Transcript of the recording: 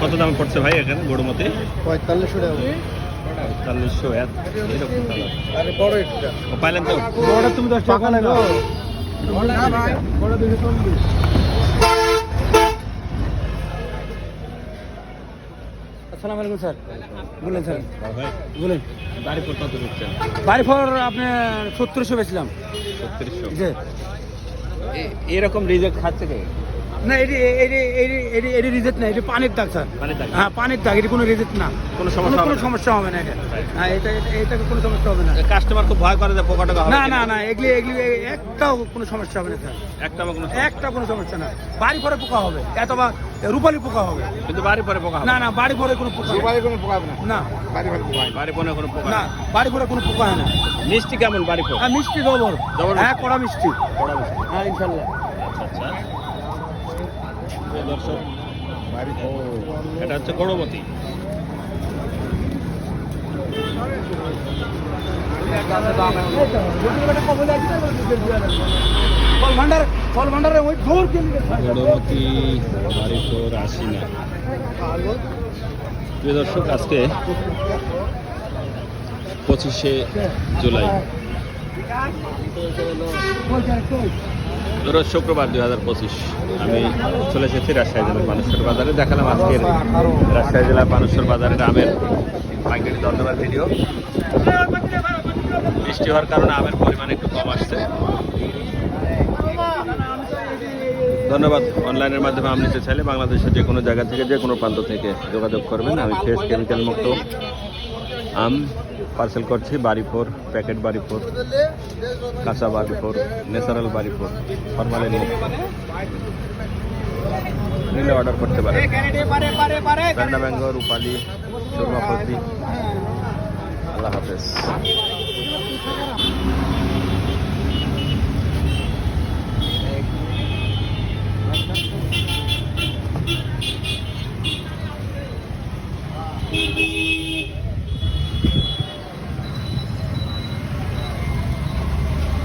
কত দাম পড়ছে ভাই এখানে গরুমতি পঁয়তাল্লিশশো টাকা। পঁয়তাল্লিশশো এত এরকম কালার আরে বড় এটা। ও পাইলেন তো? তুমি দশ টাকা আসসালামু আলাইকুম স্যার। বলেন স্যার। ভাই। বলেন। বাড়ি কত দিচ্ছেন আপনার সত্তরশো বেছিলাম যে এরকম রিজেক্ট খাচ্ছে কে? না এটি এটি এটি এটি রিজেক্ট না এটি পানির দাগ স্যার হ্যাঁ পানির দাগ এটি কোনো রিজেক্ট না। কোনো সমস্যা কোনো সমস্যা হবে না এটা হ্যাঁ এটা এটা- এটাকে কোনো সমস্যা হবে না। কাস্টমার খুব ভয় করে যে পোকা টোকা হবে না না না এগুলি এগুলি একটাও কোনো সমস্যা হবে না স্যার একটা বা কোনো একটা কোনো সমস্যা না। বাড়ি পরে পোকা হবে অথবা রূপালি পোকা হবে। কিন্তু বাড়ি পরে পোকা না না বাড়ি পরে কোনো পোকা হবে কোনো পোকা হবে না? না। বাড়ি পরে কোনো পোকা না বাড়ি পরে কোনো পোকা হয় না। মিষ্টি কেমন বাড়ি পর হ্যাঁ মিষ্টি জবর। হ্যাঁ কড়া মিষ্টি। বড় মিষ্টি। হ্যাঁ ইনশাল্লাহ। আচ্ছা আচ্ছা। দর্শক এটা হচ্ছে আসি না প্রিয় দর্শক আজকে পঁচিশে জুলাই। রোজ শুক্রবার দুই হাজার পঁচিশ। আমি চলে এসেছি রাজশাহী জেলার মানুষের বাজারে। দেখালাম আজকের রাজশাহী জেলার মানুষের বাজারের আমের পাইকারি দরদামের ভিডিও। বৃষ্টি হওয়ার কারণে আমের পরিমাণ একটু কম আসছে। ধন্যবাদ। অনলাইনের মাধ্যমে আম নিতে চাইলে বাংলাদেশের যে কোনো জায়গা থেকে, যে কোনো প্রান্ত থেকে যোগাযোগ করবেন। আমি ফ্রেশ কেমিক্যাল মুক্ত আম পার্সেল করছি বাড়িপুর প্যাকেট বাড়িপুর কাঁচা বাড়িপুর ন্যাচারাল বাড়িপুর ফরমালিন নিলে অর্ডার করতে পারেন। কান্ডা ব্যাঙ্গ, রূপালি সুরমাপতি আল্লাহ হাফেজ।